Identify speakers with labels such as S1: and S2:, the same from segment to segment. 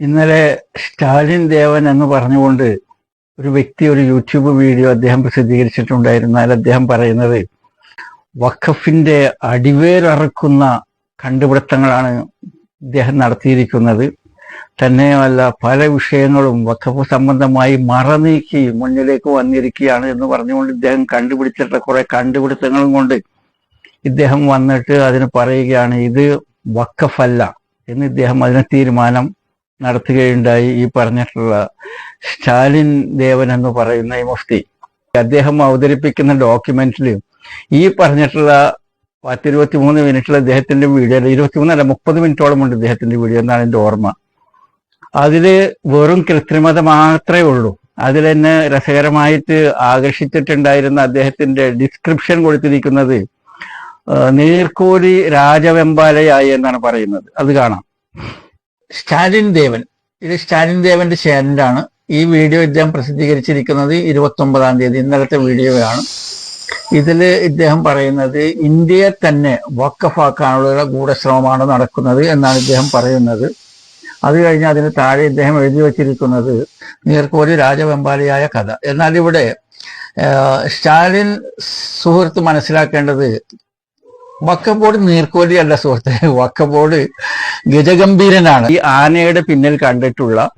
S1: ഇന്നലെ സ്റ്റാലിൻ ദേവൻ എന്ന് പറഞ്ഞുകൊണ്ട് ഒരു വ്യക്തി ഒരു യൂട്യൂബ് വീഡിയോ അദ്ദേഹം പ്രസിദ്ധീകരിച്ചിട്ടുണ്ടായിരുന്നാൽ അദ്ദേഹം പറയുന്നത് വഖഫിന്റെ അടിവേരറുക്കുന്ന കണ്ടുപിടുത്തങ്ങളാണ് ഇദ്ദേഹം നടത്തിയിരിക്കുന്നത്. തന്നെയുമല്ല പല വിഷയങ്ങളും വഖഫ് സംബന്ധമായി മറനീക്കി മുന്നിലേക്ക് വന്നിരിക്കുകയാണ് എന്ന് പറഞ്ഞുകൊണ്ട് ഇദ്ദേഹം കണ്ടുപിടിച്ചിട്ട കുറെ കണ്ടുപിടുത്തങ്ങളും കൊണ്ട് ഇദ്ദേഹം വന്നിട്ട് അതിന് പറയുകയാണ് ഇത് വഖഫല്ല എന്ന് ഇദ്ദേഹം അതിന് തീരുമാനം നടത്തുകയുണ്ടായി ഈ പറഞ്ഞിട്ടുള്ള സ്റ്റാലിൻ ദേവൻ എന്ന് പറയുന്ന ഈ മുഫ്തി. അദ്ദേഹം അവതരിപ്പിക്കുന്ന ഡോക്യുമെന്റിൽ ഈ പറഞ്ഞിട്ടുള്ള പത്തിരുപത്തി മൂന്ന് മിനിറ്റുള്ള അദ്ദേഹത്തിന്റെ വീഡിയോ ഇരുപത്തിമൂന്നല്ല മുപ്പത് മിനിറ്റോളം ഉണ്ട് അദ്ദേഹത്തിന്റെ വീഡിയോ എന്നാണ് എന്റെ ഓർമ്മ. അതിൽ വെറും കൃത്രിമത മാത്രമേ ഉള്ളൂ. അതിൽ തന്നെ രസകരമായിട്ട് ആകർഷിച്ചിട്ടുണ്ടായിരുന്ന അദ്ദേഹത്തിന്റെ ഡിസ്ക്രിപ്ഷൻ കൊടുത്തിരിക്കുന്നത് നീർക്കോലി രാജവെമ്പാലയായി എന്നാണ് പറയുന്നത്. അത് കാണാം. സ്റ്റാലിൻ ദേവൻ ഇത് സ്റ്റാലിൻ ദേവന്റെ ചാനലാണ് ഈ വീഡിയോ ഇദ്ദേഹം പ്രസിദ്ധീകരിച്ചിരിക്കുന്നത് ഇരുപത്തി ഒമ്പതാം തീയതി. ഇന്നലത്തെ വീഡിയോയാണ്. ഇതിൽ ഇദ്ദേഹം പറയുന്നത് ഇന്ത്യയെ തന്നെ വക്കഫാക്കാനുള്ള ഗൂഢശ്രമമാണ് നടക്കുന്നത് എന്നാണ് ഇദ്ദേഹം പറയുന്നത്. അത് കഴിഞ്ഞ് അതിന് താഴെ ഇദ്ദേഹം എഴുതി വച്ചിരിക്കുന്നത് നീർക്കോലി രാജവെമ്പാലിയായ കഥ. എന്നാൽ ഇവിടെ സ്റ്റാലിൻ സുഹൃത്ത് മനസ്സിലാക്കേണ്ടത് വക്കബോർഡ് നീർക്കോലിയല്ല സുഹൃത്തെ വക്കബോർഡ് ഗജഗംഭീരനാണ്. ഈ ആനയുടെ പിന്നിൽ കണ്ടിട്ടുള്ള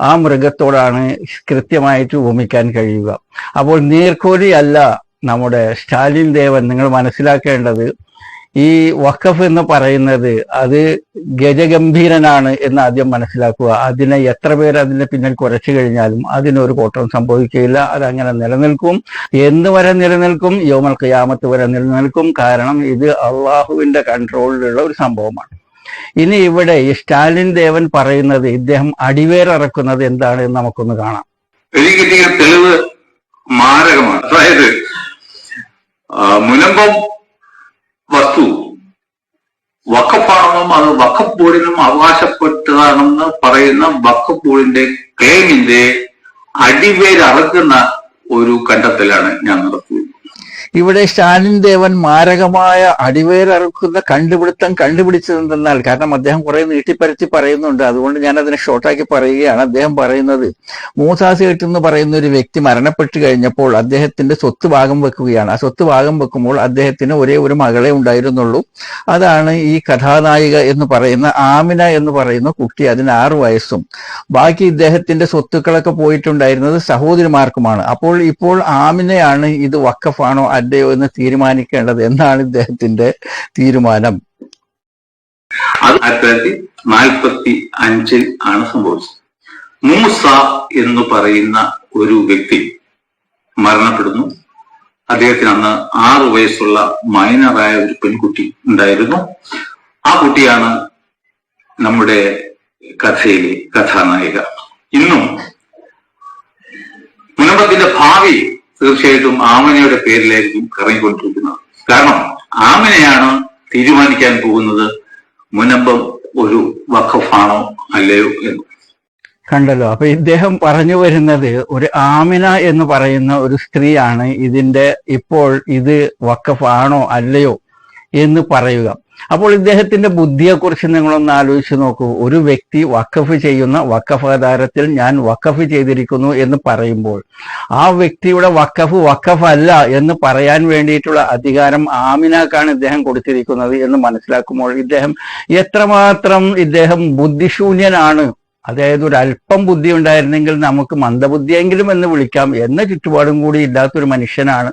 S1: ആ മൃഗത്തോടാണ് കൃത്യമായിട്ട് ഉപമിക്കാൻ കഴിയുക. അപ്പോൾ നീർക്കോലിയല്ല നമ്മുടെ സ്റ്റാലിൻ ദേവൻ നിങ്ങൾ മനസ്സിലാക്കേണ്ടത് ഈ വഖഫ് എന്ന് പറയുന്നത് അത് ഗജഗംഭീരനാണ് എന്ന് ആദ്യം മനസ്സിലാക്കുക. അതിനെ എത്ര പേര് അതിന്റെ പിന്നിൽ കുറച്ചു കഴിഞ്ഞാലും അതിനൊരു കോട്ടവും സംഭവിക്കുകയില്ല. അതങ്ങനെ നിലനിൽക്കും. എന്ന് വരെ നിലനിൽക്കും യോമൽ ഖിയാമത്ത് വരെ നിലനിൽക്കും. കാരണം ഇത് അള്ളാഹുവിന്റെ കൺട്രോളിലുള്ള ഒരു സംഭവമാണ്. ഇനി ഇവിടെ ഈ സ്റ്റാലിൻ ദേവൻ പറയുന്നത് ഇദ്ദേഹം അടിവേറിറക്കുന്നത് എന്താണ് എന്ന് നമുക്കൊന്ന് കാണാം.
S2: എനിക്ക് തെളിവ് മാരകമാണ്. അതായത് മുനമ്പം വസ്തു. വക്കപ്പാണെന്നും അത് വക്കപ്പ് ബോർഡിനും അവകാശപ്പെട്ടതാണെന്ന് പറയുന്ന വക്കപ്പ് ബോർഡിന്റെ ക്ലെയിമിന്റെ അടിവേരറുക്കുന്ന ഒരു കണ്ടെത്തലാണ് ഞാൻ നടത്തിയത്.
S1: ഇവിടെ സ്റ്റാലിൻ ദേവൻ മാരകമായ അടിവേരറുക്കുന്ന കണ്ടുപിടുത്തം കണ്ടുപിടിച്ചതെന്നാൽ കാരണം അദ്ദേഹം കുറെ നീട്ടിപ്പരത്തി പറയുന്നുണ്ട്. അതുകൊണ്ട് ഞാൻ അതിനെ ഷോർട്ടാക്കി പറയുകയാണ്. അദ്ദേഹം പറയുന്നത് മൂസാസേട്ട് എന്ന് പറയുന്ന ഒരു വ്യക്തി മരണപ്പെട്ടു കഴിഞ്ഞപ്പോൾ അദ്ദേഹത്തിന്റെ സ്വത്ത് ഭാഗം വെക്കുകയാണ്. ആ സ്വത്ത് ഭാഗം വെക്കുമ്പോൾ അദ്ദേഹത്തിന് ഒരേ ഒരു മകളെ ഉണ്ടായിരുന്നുള്ളൂ. അതാണ് ഈ കഥാനായിക എന്ന് പറയുന്ന ആമിന എന്ന് പറയുന്ന കുട്ടി അതിന് ആറ് വയസ്സും. ബാക്കി ഇദ്ദേഹത്തിന്റെ സ്വത്തുക്കളൊക്കെ പോയിട്ടുണ്ടായിരുന്നത് സഹോദരിമാർക്കുമാണ്. അപ്പോൾ ഇപ്പോൾ ആമിനയാണ് ഇത് വക്കഫാണോ അല്ലയോ എന്ന് തീരുമാനിക്കേണ്ടത് എന്നാണ് ഇദ്ദേഹത്തിന്റെ തീരുമാനം.
S2: ആയിരത്തി നാൽപ്പത്തി അഞ്ചിൽ ആണ് സംഭവിച്ചത്. മൂസ എന്ന് പറയുന്ന ഒരു വ്യക്തി മരണപ്പെടുന്നു. അദ്ദേഹത്തിന് അന്ന് ആറ് വയസ്സുള്ള മൈനറായ ഒരു പെൺകുട്ടി ഉണ്ടായിരുന്നു. ആ കുട്ടിയാണ് നമ്മുടെ കഥയിലെ കഥാനായിക. ഇന്നും മുനമ്പത്തിന്റെ ഭാവി തീർച്ചയായിട്ടും ആമനയുടെ പേരിലായിരിക്കും കറങ്ങിക്കൊണ്ടിരിക്കുന്നത്. കാരണം ആമനയാണ് തീരുമാനിക്കാൻ പോകുന്നത് മുനമ്പം ഒരു വഖഫാണോ അല്ലയോ എന്ന്.
S1: കണ്ടല്ലോ. അപ്പൊ ഇദ്ദേഹം പറഞ്ഞു വരുന്നത് ഒരു ആമിന എന്ന് പറയുന്ന ഒരു സ്ത്രീയാണ് ഇതിന്റെ ഇപ്പോൾ ഇത് വക്കഫാണോ അല്ലയോ എന്ന് പറയുക. അപ്പോൾ ഇദ്ദേഹത്തിന്റെ ബുദ്ധിയെക്കുറിച്ച് നിങ്ങളൊന്ന് ആലോചിച്ച് നോക്കൂ. ഒരു വ്യക്തി വക്കഫ് ചെയ്യുന്ന വക്കഫ് ആധാരത്തിൽ ഞാൻ വക്കഫ് ചെയ്തിരിക്കുന്നു എന്ന് പറയുമ്പോൾ ആ വ്യക്തിയുടെ വക്കഫ് വക്കഫ് അല്ല എന്ന് പറയാൻ വേണ്ടിയിട്ടുള്ള അധികാരം ആമിനാക്കാണ് ഇദ്ദേഹം കൊടുത്തിരിക്കുന്നത് എന്ന് മനസ്സിലാക്കുമ്പോൾ ഇദ്ദേഹം എത്രമാത്രം ഇദ്ദേഹം ബുദ്ധിശൂന്യനാണ്. അതായത് ഒരു അല്പം ബുദ്ധി ഉണ്ടായിരുന്നെങ്കിൽ നമുക്ക് മന്ദബുദ്ധിയെങ്കിലും എന്ന് വിളിക്കാം. എന്ന ചുറ്റുപാടും കൂടി ഇല്ലാത്തൊരു മനുഷ്യനാണ്.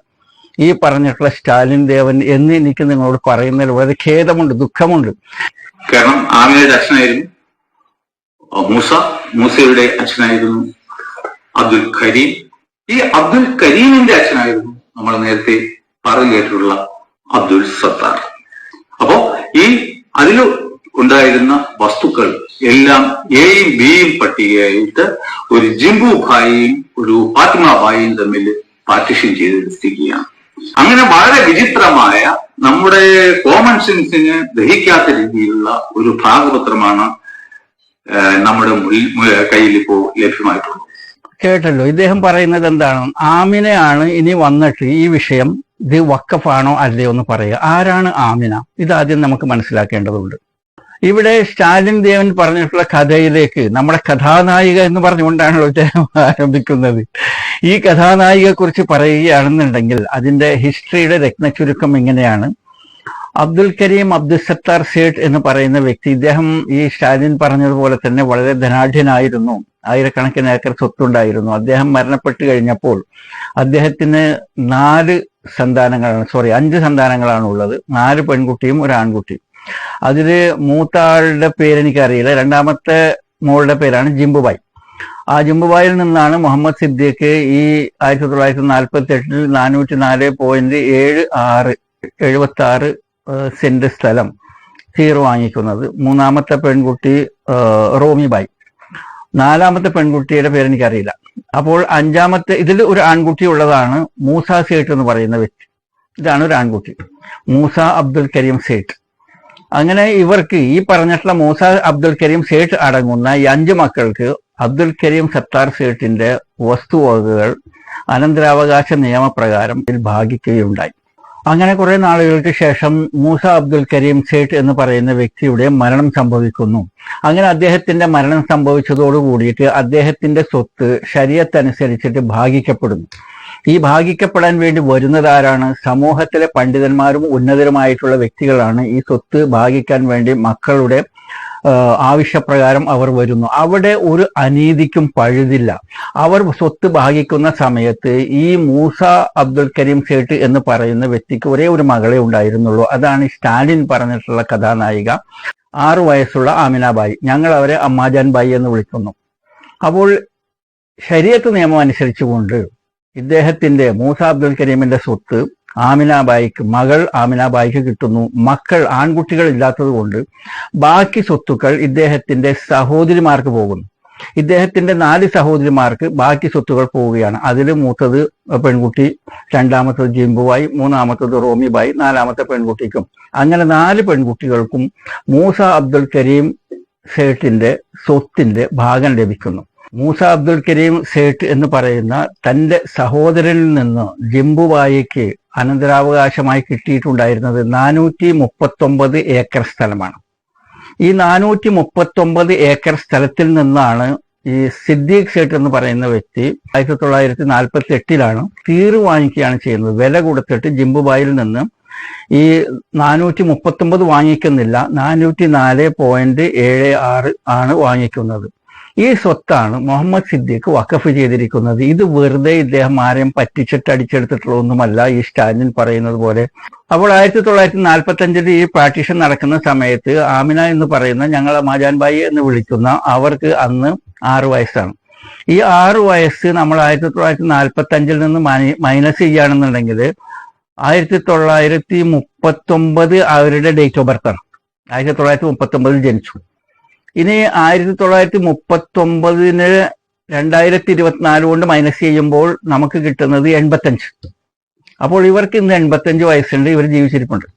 S1: ഈ പറഞ്ഞിട്ടുള്ള സ്റ്റാലിൻ ദേവൻ എന്ന് എനിക്ക് നിങ്ങളോട് പറയുന്നതിൽ വളരെ ഖേദമുണ്ട് ദുഃഖമുണ്ട്.
S2: കാരണം ആമിയുടെ അച്ഛനായിരുന്നു. മൂസ മൂസയുടെ അച്ഛനായിരുന്നു. അബ്ദുൽ കരീം. ഈ അബ്ദുൽ കരീമിന്റെ അച്ഛനായിരുന്നു നമ്മൾ നേരത്തെ പറഞ്ഞു കേട്ടിട്ടുള്ള അബ്ദുൽ സത്താർ. അപ്പോ ഈ അതിൽ ഉണ്ടായിരുന്ന വസ്തുക്കൾ എല്ലാം എയും ബിയും പട്ടികയായിട്ട് ഒരു ജിംബു ഭായിയും ഒരു ഫാത്തിമ ഭായിയും തമ്മിൽ പാർട്ടിഷൻ ചെയ്തെടുത്തിരിക്കുകയാണ് അങ്ങനെ വളരെ വിചിത്രമായ നമ്മുടെ കോമൺ സെൻസിന് ദഹിക്കാത്ത രീതിയിലുള്ള ഒരു ഭാഗപത്രമാണ് നമ്മുടെ കയ്യിൽ ഇപ്പോ ലഭ്യമായിട്ടുള്ളത്.
S1: കേട്ടല്ലോ. ഇദ്ദേഹം പറയുന്നത് എന്താണ്? ആമിനയാണ് ഇനി വന്നിട്ട് ഈ വിഷയം ഇത് വക്കഫാണോ അല്ലയോ എന്ന് പറയുക. ആരാണ് ആമിന? ഇതാദ്യം നമുക്ക് മനസ്സിലാക്കേണ്ടതുണ്ട്. ഇവിടെ സ്റ്റാലിൻ ദേവൻ പറഞ്ഞിട്ടുള്ള കഥയിലേക്ക് നമ്മുടെ കഥാനായിക എന്ന് പറഞ്ഞുകൊണ്ടാണല്ലോ അദ്ദേഹം ആരംഭിക്കുന്നത്. ഈ കഥാനായികയെ കുറിച്ച് പറയുകയാണെന്നുണ്ടെങ്കിൽ അതിന്റെ ഹിസ്റ്ററിയുടെ രത്നച്ചുരുക്കം ഇങ്ങനെയാണ്. അബ്ദുൽ കരീം അബ്ദുൽ സത്താർ സേഠ് എന്ന് പറയുന്ന വ്യക്തി ഇദ്ദേഹം ഈ സ്റ്റാലിൻ പറഞ്ഞതുപോലെ തന്നെ വളരെ ധനാഢ്യനായിരുന്നു. ആയിരക്കണക്കിന് ഏക്കർ സ്വത്തുണ്ടായിരുന്നു. അദ്ദേഹം മരണപ്പെട്ടു കഴിഞ്ഞപ്പോൾ അദ്ദേഹത്തിന് നാല് സന്താനങ്ങളാണ് സോറി അഞ്ച് സന്താനങ്ങളാണ് ഉള്ളത് നാല് പെൺകുട്ടിയും ഒരു ആൺകുട്ടിയും. അതിൽ മൂത്ത ആളുടെ പേര് എനിക്കറിയില്ല രണ്ടാമത്തെ മോളുടെ പേരാണ് ജിംബുബായ്. ആ ജിംബുബായിൽ നിന്നാണ് മുഹമ്മദ് സിദ്ദീഖ് ഈ ആയിരത്തി തൊള്ളായിരത്തി നാൽപ്പത്തി എട്ടിൽ നാനൂറ്റി നാല് പോയിന്റ് ഏഴ് ആറ് എഴുപത്തി ആറ് സെന്റ് സ്ഥലം സീറോ വാങ്ങിക്കുന്നത്. മൂന്നാമത്തെ പെൺകുട്ടി റോമിബായ്. നാലാമത്തെ പെൺകുട്ടിയുടെ പേര് എനിക്കറിയില്ല അപ്പോൾ അഞ്ചാമത്തെ ഇതിൽ ഒരു ആൺകുട്ടി ഉള്ളതാണ് മൂസ സേട്ട് എന്ന് പറയുന്ന വ്യക്തി. ഇതാണ് ഒരു ആൺകുട്ടി. മൂസ അബ്ദുൽ കരീം സേട്ട്. അങ്ങനെ ഇവർക്ക് ഈ പറഞ്ഞിട്ടുള്ള മൂസ അബ്ദുൽ കരീം സേട്ട് അടങ്ങുന്ന ഈ അഞ്ച് മക്കൾക്ക് അബ്ദുൽ കരീം സത്താർ സേട്ടിന്റെ വസ്തുവകകൾ അനന്തരാവകാശ നിയമപ്രകാരം ഇതിൽ ഭാഗിക്കുകയുണ്ടായി. അങ്ങനെ കുറെ നാളുകൾക്ക് ശേഷം മൂസ അബ്ദുൽ കരീം സേട്ട് എന്ന് പറയുന്ന വ്യക്തിയുടെ മരണം സംഭവിക്കുന്നു. അങ്ങനെ അദ്ദേഹത്തിന്റെ മരണം സംഭവിച്ചതോടു കൂടിയിട്ട് അദ്ദേഹത്തിന്റെ സ്വത്ത് ശരീരത്തനുസരിച്ചിട്ട് ഭാഗിക്കപ്പെടുന്നു. ഈ ഭാഗിക്കപ്പെടാൻ വേണ്ടി വരുന്നതാരാണ്? സമൂഹത്തിലെ പണ്ഡിതന്മാരും ഉന്നതരുമായിട്ടുള്ള വ്യക്തികളാണ്. ഈ സ്വത്ത് ഭാഗിക്കാൻ വേണ്ടി മക്കളുടെ ആവശ്യപ്രകാരം അവർ വരുന്നു. അവിടെ ഒരു അനീതിക്കും പഴുതില്ല. അവർ സ്വത്ത് ഭാഗിക്കുന്ന സമയത്ത് ഈ മൂസ അബ്ദുൽ കരീം സേട്ട് എന്ന് പറയുന്ന വ്യക്തിക്ക് ഒരേ ഒരു മകളെ ഉണ്ടായിരുന്നുള്ളൂ. അതാണ് സ്റ്റാലിൻ പറഞ്ഞിട്ടുള്ള കഥാനായിക. ആറു വയസ്സുള്ള ആമിനാബായി. ഞങ്ങൾ അവരെ അമ്മാജാൻ ബായി എന്ന് വിളിക്കുന്നു. അപ്പോൾ ശരീരത്ത് നിയമം അനുസരിച്ചുകൊണ്ട് ഇദ്ദേഹത്തിന്റെ മൂസ അബ്ദുൽ കരീമിന്റെ സ്വത്ത് ആമിനാബായിക്ക് മകൾ ആമിനാബായിക്ക് കിട്ടുന്നു. മക്കൾ ആൺകുട്ടികൾ ഇല്ലാത്തത് കൊണ്ട് ബാക്കി സ്വത്തുക്കൾ ഇദ്ദേഹത്തിന്റെ സഹോദരിമാർക്ക് പോകുന്നു. ഇദ്ദേഹത്തിന്റെ നാല് സഹോദരിമാർക്ക് ബാക്കി സ്വത്തുകൾ പോവുകയാണ്. അതിൽ മൂത്തത് പെൺകുട്ടി രണ്ടാമത്തത് ജിംബുവായി മൂന്നാമത്തത് റോമിബായി നാലാമത്തെ പെൺകുട്ടിക്കും. അങ്ങനെ നാല് പെൺകുട്ടികൾക്കും മൂസ അബ്ദുൽ കരീം സേട്ടിന്റെ സ്വത്തിന്റെ ഭാഗം ലഭിക്കുന്നു. മൂസ അബ്ദുൽ കരീം സേട്ട് എന്ന് പറയുന്ന തന്റെ സഹോദരനിൽ നിന്ന് ജിംബുവായിക്ക് അനന്തരാവകാശമായി കിട്ടിയിട്ടുണ്ടായിരുന്നത് നാനൂറ്റി മുപ്പത്തൊമ്പത് ഏക്കർ സ്ഥലമാണ്. ഈ നാനൂറ്റി മുപ്പത്തൊമ്പത് ഏക്കർ സ്ഥലത്തിൽ നിന്നാണ് ഈ സിദ്ദീഖ് സേട്ട് എന്ന് പറയുന്ന വ്യക്തി ആയിരത്തി തൊള്ളായിരത്തി നാൽപ്പത്തി എട്ടിലാണ് തീറ് വാങ്ങിക്കുകയാണ് ചെയ്യുന്നത്. വില കൊടുത്തിട്ട് ജിംബുബായിൽ നിന്ന് ഈ നാനൂറ്റി മുപ്പത്തൊമ്പത് വാങ്ങിക്കുന്നില്ല നാനൂറ്റി നാല് പോയിന്റ് ഏഴ് ആറ് ആണ് വാങ്ങിക്കുന്നത്. ഈ സ്വത്താണ് മുഹമ്മദ് സിദ്ദീഖ് വഖഫ് ചെയ്തിരിക്കുന്നത്. ഇത് വെറുതെ ഇദ്ദേഹം ആരെയും പറ്റിച്ചിട്ട് അടിച്ചെടുത്തിട്ടുള്ള ഒന്നുമല്ല ഈ സ്റ്റാലിൻ പറയുന്നത് പോലെ. അപ്പോൾ ആയിരത്തി തൊള്ളായിരത്തി നാൽപ്പത്തി അഞ്ചിൽ ഈ പാർട്ടീഷൻ നടക്കുന്ന സമയത്ത് ആമിന എന്ന് പറയുന്ന ഞങ്ങൾ മാജാൻബായി എന്ന് വിളിക്കുന്ന അവർക്ക് അന്ന് ആറു വയസ്സാണ്. ഈ ആറു വയസ്സ് നമ്മൾ ആയിരത്തി തൊള്ളായിരത്തി നാൽപ്പത്തി അഞ്ചിൽ നിന്ന് മൈനസ് ചെയ്യുകയാണെന്നുണ്ടെങ്കിൽ ആയിരത്തി തൊള്ളായിരത്തി മുപ്പത്തൊമ്പത് അവരുടെ ഡേറ്റ് ഓഫ് ബർത്താണ് ആയിരത്തി തൊള്ളായിരത്തി മുപ്പത്തൊമ്പതിൽ ജനിച്ചു. ഇനി ആയിരത്തി തൊള്ളായിരത്തി മുപ്പത്തി ഒമ്പതിന് രണ്ടായിരത്തി ഇരുപത്തിനാല് കൊണ്ട് മൈനസ് ചെയ്യുമ്പോൾ നമുക്ക് കിട്ടുന്നത് എൺപത്തഞ്ച് അപ്പോൾ ഇവർക്ക് ഇന്ന് എൺപത്തഞ്ച് വയസ്സുണ്ട് ഇവർ ജീവിച്ചിരിപ്പുണ്ട്.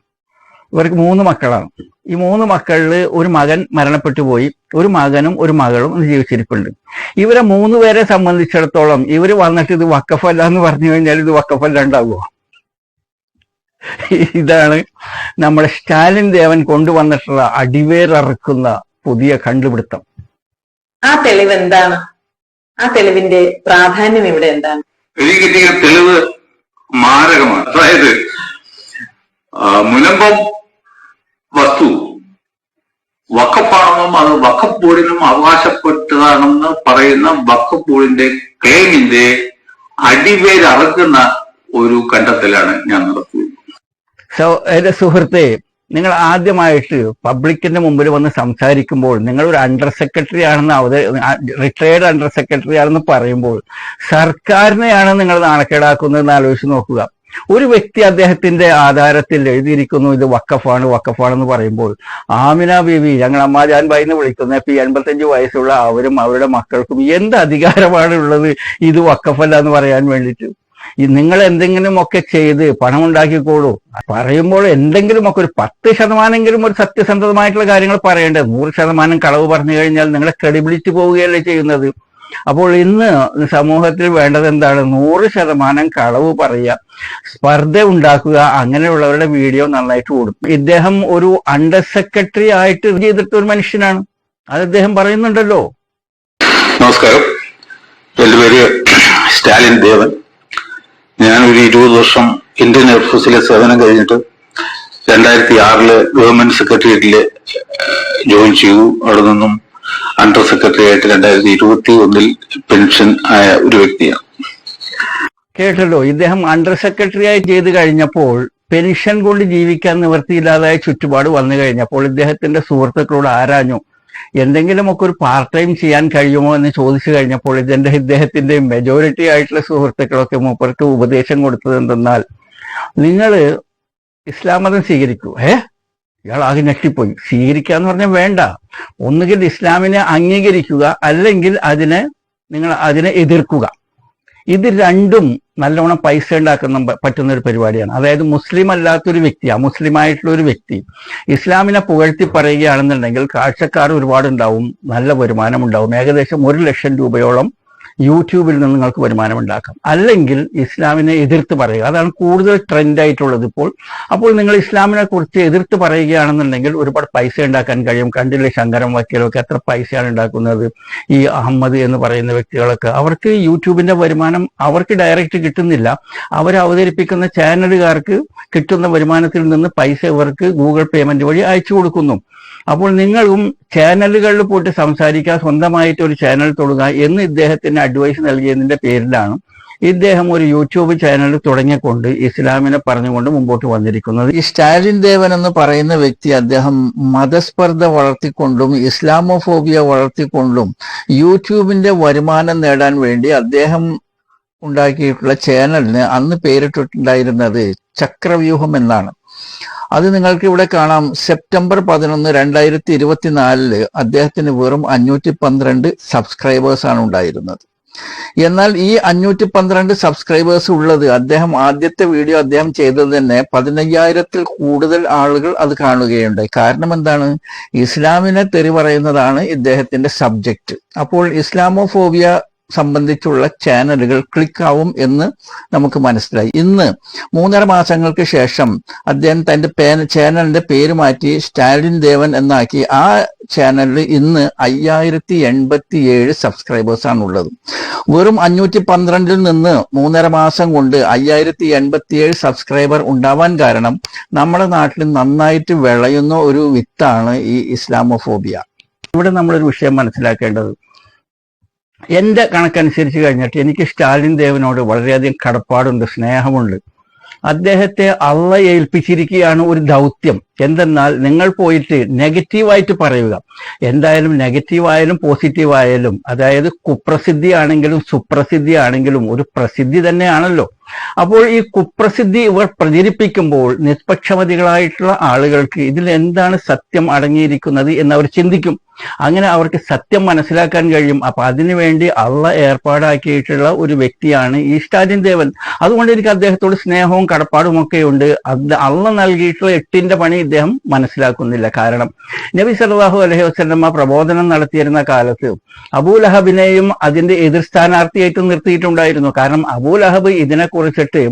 S1: ഇവർക്ക് മൂന്ന് മക്കളാണ്. ഈ മൂന്ന് മക്കളിൽ ഒരു മകൻ മരണപ്പെട്ടു പോയി ഒരു മകനും ഒരു മകളും ജീവിച്ചിരിപ്പുണ്ട്. ഇവരെ മൂന്ന് പേരെ സംബന്ധിച്ചിടത്തോളം ഇവർ വന്നിട്ട് ഇത് വക്കഫല്ല എന്ന് പറഞ്ഞു കഴിഞ്ഞാൽ ഇത് വക്കഫല്ല ഉണ്ടാകുമോ ഇതാണ് നമ്മുടെ സ്റ്റാലിൻ ദേവൻ കൊണ്ടുവന്നിട്ടുള്ള അടിവേററുക്കുന്ന പുതിയ കണ്ടുപിടുത്തം.
S3: ആ തെളിവ് എന്താണ്? ആ തെളിവിന്റെ പ്രാധാന്യം ഇവിടെ എന്താണ്?
S2: എനിക്ക് കിട്ടിയ തെളിവ് മാരകമാണ്. അതായത് മുനമ്പം വസ്തു. വക്കപ്പാണെന്നും അത് ബോർഡിനും അവകാശപ്പെട്ടതാണെന്ന് പറയുന്ന ബോർഡിന്റെ ക്ലെയിമിന്റെ അടിവേരറക്കുന്ന ഒരു കണ്ടെത്തലാണ് ഞാൻ നടത്തിയത്.
S1: സോ എന്റെ സുഹൃത്തെ നിങ്ങൾ ആദ്യമായിട്ട് പബ്ലിക്കിന്റെ മുമ്പിൽ വന്ന് സംസാരിക്കുമ്പോൾ നിങ്ങൾ ഒരു അണ്ടർ സെക്രട്ടറി ആണെന്ന് അവത റിട്ടയർഡ് അണ്ടർ സെക്രട്ടറി ആണെന്ന് പറയുമ്പോൾ സർക്കാരിനെയാണ് നിങ്ങൾ നാണക്കേടാക്കുന്നതെന്ന് ആലോചിച്ച് നോക്കുക. ഒരു വ്യക്തി അദ്ദേഹത്തിന്റെ ആധാരത്തിൽ എഴുതിയിരിക്കുന്നു ഇത് വക്കഫാണ് വക്കഫാണെന്ന് പറയുമ്പോൾ ആമിന ബീവി ഞങ്ങൾ അമ്മാജാൻ ഭായി എന്ന് വിളിക്കുന്ന. ഇപ്പൊ എൺപത്തഞ്ചു വയസ്സുള്ള അവരും അവരുടെ മക്കൾക്കും എന്ത് അധികാരമാണ് ഉള്ളത് ഇത് വക്കഫല്ല എന്ന് പറയാൻ വേണ്ടിയിട്ട്? നിങ്ങൾ എന്തെങ്കിലും ഒക്കെ ചെയ്ത് പണം ഉണ്ടാക്കിക്കോളൂ പറയുമ്പോൾ എന്തെങ്കിലും ഒക്കെ ഒരു പത്ത് ശതമാനെങ്കിലും ഒരു സത്യസന്ധമായിട്ടുള്ള കാര്യങ്ങൾ പറയേണ്ടത്. നൂറ് ശതമാനം കളവ് പറഞ്ഞു കഴിഞ്ഞാൽ നിങ്ങളെ ക്രെഡിബിലിറ്റി പോവുകയല്ലേ ചെയ്യുന്നത്. അപ്പോൾ ഇന്ന് സമൂഹത്തിൽ വേണ്ടത് എന്താണ്? നൂറ് ശതമാനം കളവ് പറയുക സ്പർദ്ധ ഉണ്ടാക്കുക അങ്ങനെയുള്ളവരുടെ വീഡിയോ നന്നായിട്ട് കൊടുക്കും ഇദ്ദേഹം ഒരു അണ്ടർ സെക്രട്ടറി ആയിട്ട് ചെയ്തിട്ട് ഒരു മനുഷ്യനാണ്. അത് അദ്ദേഹം പറയുന്നുണ്ടല്ലോ.
S2: നമസ്കാരം. എന്റെ പേര് സ്റ്റാലിൻ ദേവൻ. ഞാൻ ഒരു ഇരുപത് വർഷം ഇന്ത്യൻ എയർഫോഴ്സിലെ സേവനം കഴിഞ്ഞിട്ട് രണ്ടായിരത്തി ആറിൽ ഗവൺമെന്റ് സെക്രട്ടേറിയറ്റിൽ ജോയിൻ ചെയ്തു. അവിടെ നിന്നും അണ്ടർ സെക്രട്ടറി ആയിട്ട് രണ്ടായിരത്തി ഇരുപത്തി ഒന്നിൽ പെൻഷൻ ആയ ഒരു വ്യക്തിയാണ്.
S1: കേട്ടല്ലോ ഇദ്ദേഹം അണ്ടർ സെക്രട്ടറി ആയി ചെയ്ത് കഴിഞ്ഞപ്പോൾ പെൻഷൻ കൊണ്ട് ജീവിക്കാൻ നിവൃത്തിയില്ലാതായ ചുറ്റുപാട് വന്നു കഴിഞ്ഞപ്പോൾ ഇദ്ദേഹത്തിന്റെ സുഹൃത്തുക്കളോട് ആരാഞ്ഞു? എന്തെങ്കിലുമൊക്കെ ഒരു പാർട്ട് ടൈം ചെയ്യാൻ കഴിയുമോ എന്ന് ചോദിച്ചു കഴിഞ്ഞപ്പോൾ ഇതിന്റെ ഇദ്ദേഹത്തിന്റെ മെജോറിറ്റി ആയിട്ടുള്ള സുഹൃത്തുക്കളൊക്കെ മൂപ്പർക്ക് ഉപദേശം കൊടുത്തത് എന്തെന്നാൽ നിങ്ങൾ ഇസ്ലാം മതം സ്വീകരിക്കൂ. ഏ ഇയാൾ ആകെ ഞെട്ടിപ്പോയി. സ്വീകരിക്കുക എന്ന് പറഞ്ഞാൽ വേണ്ട. ഒന്നുകിൽ ഇസ്ലാമിനെ അംഗീകരിക്കുക അല്ലെങ്കിൽ അതിനെ നിങ്ങൾ അതിനെ എതിർക്കുക. ഇത് രണ്ടും നല്ലവണ്ണം പൈസ ഉണ്ടാക്കുന്ന പറ്റുന്ന ഒരു പരിപാടിയാണ്. അതായത് മുസ്ലിം അല്ലാത്തൊരു വ്യക്തി മുസ്ലിം ആയിട്ടുള്ള ഒരു വ്യക്തി ഇസ്ലാമിനെ പുകഴ്ത്തി പറയുകയാണെന്നുണ്ടെങ്കിൽ കാഴ്ചക്കാർ ഒരുപാടുണ്ടാവും നല്ല വരുമാനം ഉണ്ടാവും. ഏകദേശം ഒരു ലക്ഷം രൂപയോളം യൂട്യൂബിൽ നിന്ന് നിങ്ങൾക്ക് വരുമാനം ഉണ്ടാക്കാം അല്ലെങ്കിൽ ഇസ്ലാമിനെ എതിർത്ത് പറയുക. അതാണ് കൂടുതൽ ട്രെൻഡ് ആയിട്ടുള്ളത് ഇപ്പോൾ. അപ്പോൾ നിങ്ങൾ ഇസ്ലാമിനെ കുറിച്ച് എതിർത്ത് പറയുകയാണെന്നുണ്ടെങ്കിൽ ഒരുപാട് പൈസ ഉണ്ടാക്കാൻ കഴിയും. കണ്ടില്ലേ ശങ്കരം വക്കീലൊക്കെ എത്ര പൈസയാണ് ഉണ്ടാക്കുന്നത്? ഈ അഹമ്മദ് എന്ന് പറയുന്ന വ്യക്തികളൊക്കെ. അവർക്ക് യൂട്യൂബിന്റെ വരുമാനം അവർക്ക് ഡയറക്റ്റ് കിട്ടുന്നില്ല. അവർ അവതരിപ്പിക്കുന്ന ചാനലുകാർക്ക് കിട്ടുന്ന വരുമാനത്തിൽ നിന്ന് പൈസ ഇവർക്ക് ഗൂഗിൾ പേയ്മെന്റ് വഴി അയച്ചു കൊടുക്കുന്നു. അപ്പോൾ നിങ്ങളും ചാനലുകളിൽ പോയിട്ട് സംസാരിക്കുക. സ്വന്തമായിട്ട് ഒരു ചാനൽ തൊടുക എന്ന് ഇദ്ദേഹത്തിന് അഡ്വൈസ് നൽകിയതിന്റെ പേരിലാണ് ഇദ്ദേഹം ഒരു യൂട്യൂബ് ചാനൽ തുടങ്ങിക്കൊണ്ട് ഇസ്ലാമിനെ പറഞ്ഞുകൊണ്ട് മുമ്പോട്ട് വന്നിരിക്കുന്നത്. ഈ സ്റ്റാലിൻ ദേവൻ എന്ന് പറയുന്ന വ്യക്തി അദ്ദേഹം മതസ്പർദ്ധ വളർത്തിക്കൊണ്ടും ഇസ്ലാമോഫോബിയ വളർത്തിക്കൊണ്ടും യൂട്യൂബിന്റെ വരുമാനം നേടാൻ വേണ്ടി അദ്ദേഹം ഉണ്ടാക്കിയിട്ടുള്ള ചാനലിന് അന്ന് പേരിട്ടിട്ടുണ്ടായിരുന്നത് ചക്രവ്യൂഹം എന്നാണ്. അത് നിങ്ങൾക്ക് ഇവിടെ കാണാം. സെപ്റ്റംബർ പതിനൊന്ന് രണ്ടായിരത്തി ഇരുപത്തിനാലിൽ അദ്ദേഹത്തിന് വെറും അഞ്ഞൂറ്റി പന്ത്രണ്ട് സബ്സ്ക്രൈബേഴ്സ് ആണ് ഉണ്ടായിരുന്നത്. എന്നാൽ ഈ അഞ്ഞൂറ്റി പന്ത്രണ്ട് സബ്സ്ക്രൈബേഴ്സ് ഉള്ളത് അദ്ദേഹം ആദ്യത്തെ വീഡിയോ അദ്ദേഹം ചെയ്തത് തന്നെ പതിനയ്യായിരത്തിൽ കൂടുതൽ ആളുകൾ അത് കാണുകയുണ്ടായി. കാരണം എന്താണ്? ഇസ്ലാമിനെ തെറി പറയുന്നതാണ് ഇദ്ദേഹത്തിന്റെ സബ്ജക്റ്റ് അപ്പോൾ ഇസ്ലാമോഫോബിയ സംബന്ധിച്ചുള്ള ചാനലുകൾ ക്ലിക്കാവും എന്ന് നമുക്ക് മനസ്സിലായി. ഇന്ന് മൂന്നര മാസങ്ങൾക്ക് ശേഷം അദ്ദേഹം തന്റെ പേ- ചാനലിന്റെ പേര് മാറ്റി സ്റ്റാലിൻ ദേവൻ എന്നാക്കി ആ ചാനലിൽ ഇന്ന് അയ്യായിരത്തി എൺപത്തി ഏഴ് സബ്സ്ക്രൈബേഴ്സാണ് ഉള്ളത് വെറും അഞ്ഞൂറ്റി പന്ത്രണ്ടിൽ നിന്ന് മൂന്നര മാസം കൊണ്ട് അയ്യായിരത്തി എൺപത്തി ഏഴ് സബ്സ്ക്രൈബർ ഉണ്ടാവാൻ കാരണം നമ്മുടെ നാട്ടിൽ നന്നായിട്ട് വിളയുന്ന ഒരു വിത്താണ് ഈ ഇസ്ലാമോഫോബിയ. ഇവിടെ നമ്മളൊരു വിഷയം മനസ്സിലാക്കേണ്ടത് എന്റെ കണക്കനുസരിച്ച് കഴിഞ്ഞിട്ട് എനിക്ക് സ്റ്റാലിൻ ദേവനോട് വളരെയധികം കടപ്പാടുണ്ട് സ്നേഹമുണ്ട്. അദ്ദേഹത്തെ അള്ള ഏൽപ്പിച്ചിരിക്കുകയാണ് ഒരു ദൗത്യം. എന്തെന്നാൽ നിങ്ങൾ പോയിട്ട് നെഗറ്റീവായിട്ട് പറയുക. എന്തായാലും നെഗറ്റീവായാലും പോസിറ്റീവായാലും അതായത് കുപ്രസിദ്ധി ആണെങ്കിലും സുപ്രസിദ്ധി ആണെങ്കിലും ഒരു പ്രസിദ്ധി തന്നെയാണല്ലോ. അപ്പോൾ ഈ കുപ്രസിദ്ധി ഇവർ പ്രചരിപ്പിക്കുമ്പോൾ നിഷ്പക്ഷമതികളായിട്ടുള്ള ആളുകൾക്ക് ഇതിൽ എന്താണ് സത്യം അടങ്ങിയിരിക്കുന്നത് എന്ന് അവർ ചിന്തിക്കും. അങ്ങനെ അവർക്ക് സത്യം മനസ്സിലാക്കാൻ കഴിയും. അപ്പൊ അതിനുവേണ്ടി അള്ള ഏർപ്പാടാക്കിയിട്ടുള്ള ഒരു വ്യക്തിയാണ് ഈ സ്റ്റാലിൻ ദേവൻ. അതുകൊണ്ട് എനിക്ക് അദ്ദേഹത്തോട് സ്നേഹവും കടപ്പാടും ഒക്കെ ഉണ്ട് അള്ള നൽകിയിട്ടുള്ള എട്ടിന്റെ പണി ഇദ്ദേഹം മനസ്സിലാക്കുന്നില്ല. കാരണം നബി സല്ലല്ലാഹു അലൈഹി വസല്ലമ പ്രബോധനം നടത്തിയിരുന്ന കാലത്ത് അബൂലഹബിനെയും അതിന്റെ എതിർ സ്ഥാനാർത്ഥിയായിട്ട് നിർത്തിയിട്ടുണ്ടായിരുന്നു. കാരണം അബൂലഹബ് ഇതിനെ കുറിച്ചിട്ട്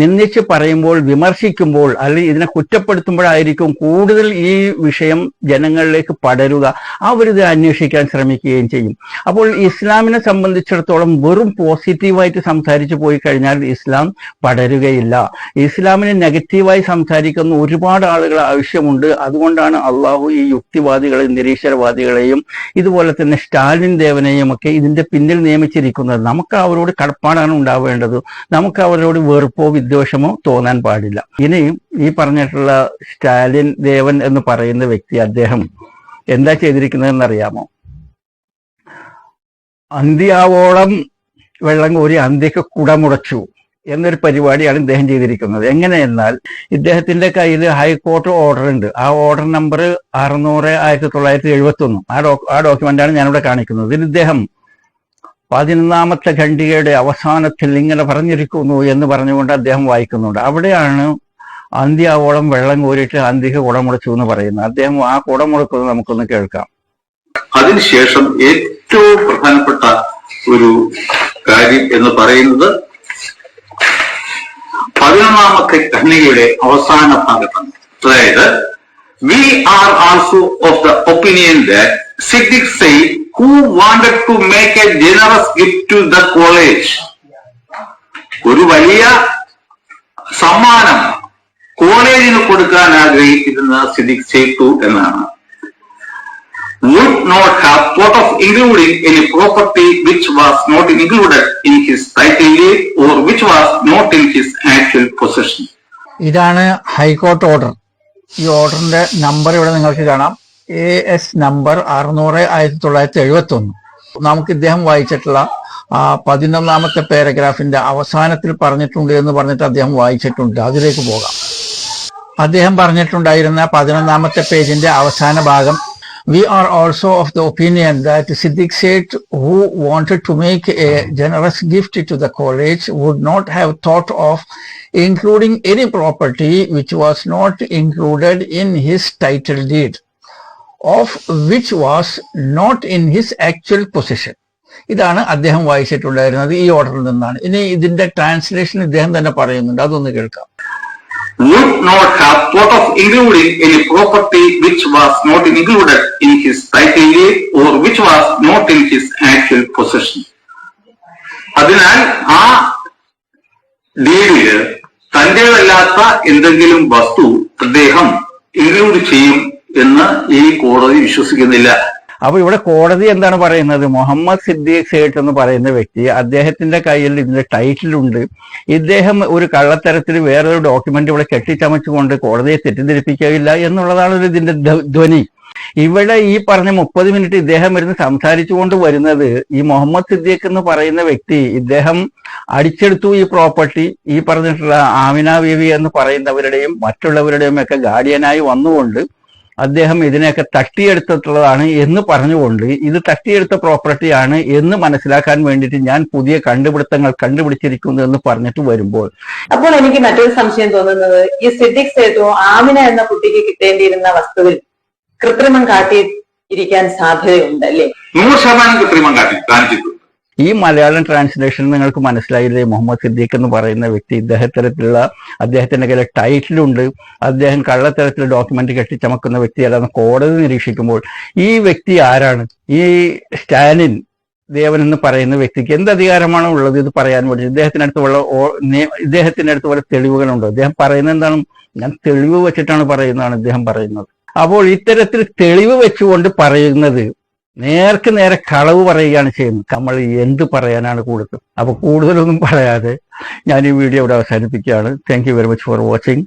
S1: നിന്ദിച്ച് പറയുമ്പോൾ വിമർശിക്കുമ്പോൾ അല്ലെങ്കിൽ ഇതിനെ കുറ്റപ്പെടുത്തുമ്പോഴായിരിക്കും കൂടുതൽ ഈ വിഷയം ജനങ്ങളിലേക്ക് പടരുക. അവരിത് അന്വേഷിക്കാൻ ശ്രമിക്കുകയും ചെയ്യും. അപ്പോൾ ഇസ്ലാമിനെ സംബന്ധിച്ചിടത്തോളം വെറും പോസിറ്റീവായിട്ട് സംസാരിച്ചു പോയി കഴിഞ്ഞാൽ ഇസ്ലാം പടരുകയില്ല. ഇസ്ലാമിനെ നെഗറ്റീവായി സംസാരിക്കുന്ന ഒരുപാട് ആളുകൾ ആവശ്യമുണ്ട്. അതുകൊണ്ടാണ് അള്ളാഹു ഈ യുക്തിവാദികളെയും നിരീശ്വരവാദികളെയും ഇതുപോലെ തന്നെ സ്റ്റാലിൻ ദേവനെയും ഒക്കെ ഇതിന്റെ പിന്നിൽ നിയമിച്ചിരിക്കുന്നത്. നമുക്ക് അവരോട് കടപ്പാടാണ് ഉണ്ടാവേണ്ടത്. നമുക്ക് അവരോട് വെറുപ്പോ വിദ്വേഷമോ തോന്നാൻ പാടില്ല. ഇനിയും ഈ പറഞ്ഞിട്ടുള്ള സ്റ്റാലിൻ ദേവൻ എന്ന് പറയുന്ന വ്യക്തി അദ്ദേഹം എന്താ ചെയ്തിരിക്കുന്നതെന്ന് അറിയാമോ? അന്ത്യാവോളം വെള്ളം കോരി അന്ത്യക്ക് കുടമുടച്ചു. എന്നൊരു പരിപാടിയാണ് ഇദ്ദേഹം ചെയ്തിരിക്കുന്നത്. എങ്ങനെയെന്നാൽ ഇദ്ദേഹത്തിന്റെ കയ്യിൽ ഹൈക്കോർട്ട് ഓർഡർ ഉണ്ട്. ആ ഓർഡർ നമ്പർ അറുന്നൂറ് ആയിരത്തി തൊള്ളായിരത്തി എഴുപത്തി ഒന്ന് ആ ഡോ ആ ഡോക്യുമെന്റാണ് ഞാനിവിടെ കാണിക്കുന്നത്. ഇതിൽ ഇദ്ദേഹം പതിനൊന്നാമത്തെ ഖണ്ഡികയുടെ അവസാനത്തിൽ ഇങ്ങനെ പറഞ്ഞിരിക്കുന്നു എന്ന് പറഞ്ഞുകൊണ്ട് അദ്ദേഹം വായിക്കുന്നുണ്ട്. അവിടെയാണ് അന്ത്യാവോളം വെള്ളം കോരിയിട്ട് അന്തിക കുടമുടച്ചു എന്ന് പറയുന്നത്. അദ്ദേഹം ആ കുടമുടക്കുന്നത് നമുക്കൊന്ന് കേൾക്കാം.
S2: അതിനുശേഷം ഏറ്റവും പ്രധാനപ്പെട്ട ഒരു കാര്യം എന്ന് പറയുന്നത് പതിനൊന്നാമത്തെ ഘടനയുടെ അവസാന ഭാഗത്താണ്. അതായത് we are also of the opinion Siddique said who wanted to make a generous gift to the college ഒരു വലിയ സമ്മാനം കോളേജിന് കൊടുക്കാൻ ആഗ്രഹിച്ചിരുന്ന സിദ്ദിഖ് ചെയ്തു എന്നാണ്. Would not have thought of including any property which was not included in his title deed or which was not in his actual possession.
S1: ഇതാണ് high court order. ഈ ഓർഡറിന്റെ നമ്പർ ഇവിടെ നിങ്ങൾക്ക് കാണാം. എ എസ് നമ്പർ അറുന്നൂറ് ആയിരത്തി തൊള്ളായിരത്തി എഴുപത്തി ഒന്ന് നമുക്ക് ഇദ്ദേഹം വായിച്ചിട്ടുള്ള ആ പതിനൊന്നാമത്തെ പാരഗ്രാഫിന്റെ അവസാനത്തിൽ പറഞ്ഞിട്ടുണ്ട് എന്ന് പറഞ്ഞിട്ട് അദ്ദേഹം വായിച്ചിട്ടുണ്ട്. അതിലേക്ക് പോകാം. അദ്ദേഹം പറഞ്ഞിട്ടുണ്ടായിരുന്ന പതിനൊന്നാമത്തെ പേജിന്റെ അവസാന ഭാഗം we are also of the opinion that Siddiq Seth, who wanted to make a generous gift to the college would not have thought of including any property which was not included in his title deed of which was not in his actual possession ഇതാണ് അദ്ദേഹം വായിച്ചിട്ടുണ്ടായിരുന്നത് ഈ ഓർഡറിൽ നിന്നാണ് ഇനി ഇതിന്റെ translation ഇദ്ദേഹം തന്നെ പറയുന്നുണ്ട് അതൊന്ന് കേൾക്കാം
S2: Would not have thought of including any property which was not included in his title or which was not in his actual possession. അതിനാൽ ആ ഡീഡിൽ തന്റേതല്ലാത്ത എന്തെങ്കിലും വസ്തു അദ്ദേഹം ഇൻക്ലൂഡ് ചെയ്യും എന്ന് ഈ കോടതി വിശ്വസിക്കുന്നില്ല
S1: അപ്പൊ ഇവിടെ കോടതി എന്താണ് പറയുന്നത്? മുഹമ്മദ് സിദ്ദീഖ് സേട്ട് എന്ന് പറയുന്ന വ്യക്തി അദ്ദേഹത്തിന്റെ കയ്യിൽ ഇതിന്റെ ടൈറ്റിലുണ്ട് ഇദ്ദേഹം ഒരു കള്ളത്തരത്തിൽ വേറൊരു ഡോക്യുമെന്റ് ഇവിടെ കെട്ടിച്ചമച്ചുകൊണ്ട് കോടതിയെ തെറ്റിദ്ധരിപ്പിക്കുകയില്ല എന്നുള്ളതാണ് ഇതിന്റെ ധ്വനി. ഇവിടെ ഈ പറഞ്ഞ മുപ്പത് മിനിറ്റ് ഇദ്ദേഹം ഇരുന്ന് സംസാരിച്ചുകൊണ്ട് വരുന്നത് ഈ മുഹമ്മദ് സിദ്ദീഖ് എന്ന് പറയുന്ന വ്യക്തി ഇദ്ദേഹം അടിച്ചെടുത്തു ഈ പ്രോപ്പർട്ടി ഈ പറഞ്ഞിട്ടുള്ള ആമിന ബീവി എന്ന് പറയുന്നവരുടെയും മറ്റുള്ളവരുടെയും ഒക്കെ ഗാർഡിയനായി വന്നുകൊണ്ട് അദ്ദേഹം ഇതിനെയൊക്കെ തട്ടിയെടുത്തിട്ടുള്ളതാണ് എന്ന് പറഞ്ഞുകൊണ്ട് ഇത് തട്ടിയെടുത്ത പ്രോപ്പർട്ടിയാണ് എന്ന് മനസ്സിലാക്കാൻ വേണ്ടിയിട്ട് ഞാൻ പുതിയ കണ്ടുപിടുത്തങ്ങൾ കണ്ടുപിടിച്ചിരിക്കുന്നു എന്ന് പറഞ്ഞിട്ട് വരുമ്പോൾ.
S3: അപ്പോൾ എനിക്ക് മറ്റൊരു സംശയം തോന്നുന്നത് ഈ സിദ്ദിഖ് സേതു ആമിന എന്ന കുട്ടിക്ക് കിട്ടേണ്ടിയിരുന്ന വസ്തുവിൽ കൃത്രിമം കാട്ടിയിരിക്കാൻ സാധ്യതയുണ്ട് അല്ലേ?
S2: നൂറ് ശതമാനം കൃത്രിമം കാട്ടി കാണിച്ചിട്ടുണ്ട്.
S1: ഈ മലയാളം ട്രാൻസ്ലേഷൻ നിങ്ങൾക്ക് മനസ്സിലായില്ലേ? മുഹമ്മദ് സിദ്ദീഖ് എന്ന് പറയുന്ന വ്യക്തി ഇദ്ദേഹത്തരത്തിലുള്ള അദ്ദേഹത്തിന്റെ കയ്യിൽ ടൈറ്റിലുണ്ട് അദ്ദേഹം കള്ളത്തരത്തിൽ ഡോക്യുമെന്റ് കെട്ടിച്ചമക്കുന്ന വ്യക്തിയല്ലെന്ന് കോടതി നിരീക്ഷിക്കുമ്പോൾ ഈ വ്യക്തി ആരാണ്? ഈ സ്റ്റാലിൻ ദേവൻ എന്ന് പറയുന്ന വ്യക്തിക്ക് എന്ത് അധികാരമാണ് ഉള്ളത് ഇത് പറയാൻ വേണ്ടി? ഇദ്ദേഹത്തിനടുത്ത് ഉള്ള ഓ- ഇദ്ദേഹത്തിന്റെ അടുത്ത് വല്ല തെളിവുകളുണ്ടോ. അദ്ദേഹം പറയുന്നത് എന്താണ്? ഞാൻ തെളിവ് വെച്ചിട്ടാണ് പറയുന്നതാണ് ഇദ്ദേഹം പറയുന്നത്. അപ്പോൾ ഇത്തരത്തിൽ തെളിവ് വെച്ചുകൊണ്ട് പറയുന്നത് നേർക്ക് നേരെ കളവ് പറയുകയാണ് ചെയ്യുന്നത്. നമ്മൾ എന്ത് പറയാനാണ് കൂടുതൽ? അപ്പോൾ കൂടുതലൊന്നും പറയാതെ ഞാൻ ഈ വീഡിയോ ഇവിടെ അവസാനിപ്പിക്കുകയാണ്. Thank you very much for watching